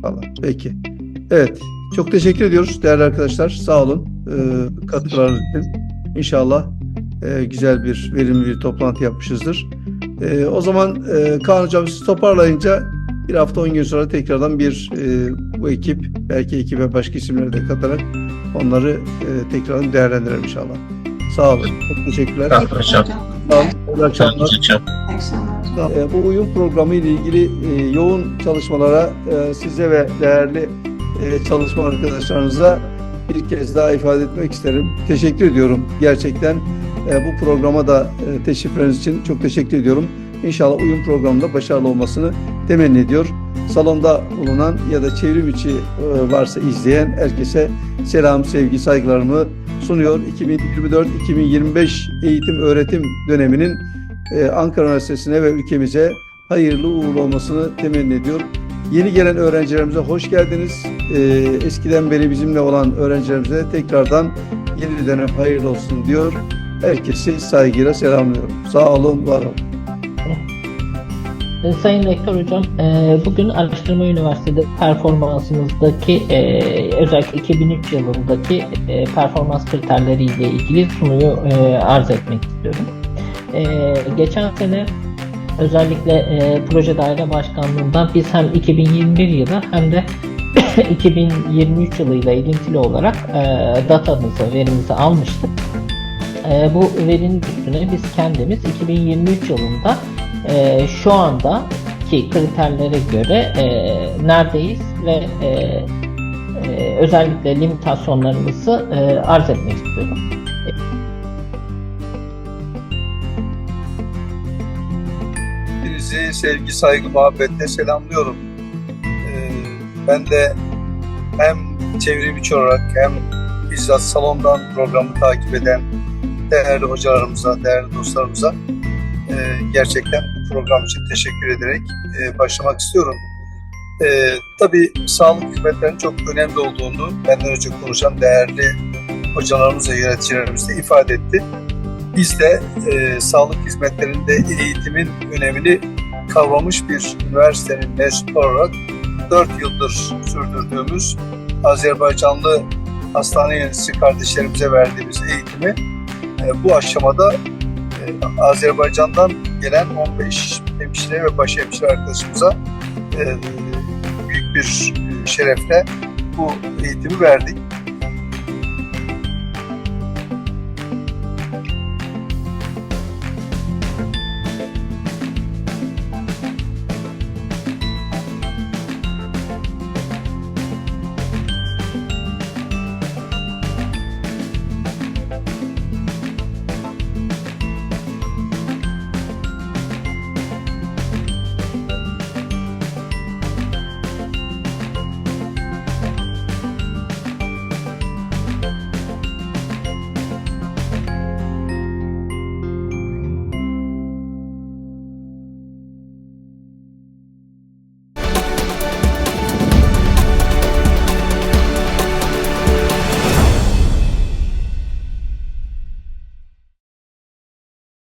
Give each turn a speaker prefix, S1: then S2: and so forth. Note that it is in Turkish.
S1: İnşallah. Peki. Evet. Çok teşekkür ediyoruz değerli arkadaşlar. Sağ olun. Ee, katkılarınız için. İnşallah e, güzel bir, verimli bir toplantı yapmışızdır. Ee, o zaman e, Kaan Hocam siz toparlayınca bir hafta 10 gün sonra tekrardan bir e, bu ekip, belki ekibe başka isimleri de katarak onları e, tekrardan değerlendirelim inşallah. Sağ olun. Çok teşekkürler.
S2: Sağ olun.
S1: Sağ olun. İyi akşamlar.
S2: hocam.
S3: Akşamlar.
S1: E, Bu uyum programı ile ilgili e, yoğun çalışmalara e, size ve değerli e, çalışma arkadaşlarınıza bir kez daha ifade etmek isterim. Teşekkür ediyorum gerçekten. Bu programa da teşrifleriniz için çok teşekkür ediyorum. İnşallah uyum programında başarılı olmasını temenni ediyor. Salonda bulunan ya da çevrim içi varsa izleyen herkese selam, sevgi, saygılarımı sunuyor. 2024-2025 eğitim öğretim döneminin e, Ankara Üniversitesi'ne ve ülkemize hayırlı uğurlu olmasını temenni ediyor. Yeni gelen öğrencilerimize hoş geldiniz. E, eskiden beri bizimle olan öğrencilerimize tekrardan yeni dönem hayırlı olsun diyor. Herkesi saygıyla selamlıyorum. Sağ olun, var olun.
S4: E, Sayın Rektör Hocam, e, bugün Araştırma Üniversitede performansınızdaki e, özellikle 2003 yılındaki e, performans kriterleriyle ilgili sunuyu arz etmek istiyorum. E, Geçen sene özellikle e, proje daire başkanlığından biz hem 2021 yılı hem de 2023 yılıyla ilintili olarak e, datamızı, verimizi almıştık. E, bu verinin üstüne biz kendimiz 2023 yılında e, şu andaki kriterlere göre e, neredeyiz ve e, e, özellikle limitasyonlarımızı e, arz etmek istiyorum.
S1: Hepinizi sevgi, saygı, muhabbetle selamlıyorum. Ee, ben de hem çevrim içi olarak hem bizzat salondan programı takip eden değerli hocalarımıza, değerli dostlarımıza e, gerçekten bu program için teşekkür ederek e, başlamak istiyorum. E, tabii sağlık hizmetlerinin çok önemli olduğunu benden önce konuşan değerli hocalarımız ve yöneticilerimiz de ifade etti. Biz de e, sağlık hizmetlerinde eğitimin önemini kavramış bir üniversitenin mensubu olarak 4 yıldır sürdürdüğümüz Azerbaycanlı hastane yöneticisi kardeşlerimize verdiğimiz eğitimi e, bu aşamada e, Azerbaycan'dan gelen 15 hemşire ve başhemşire arkadaşımıza e, büyük bir şerefle bu eğitimi verdik.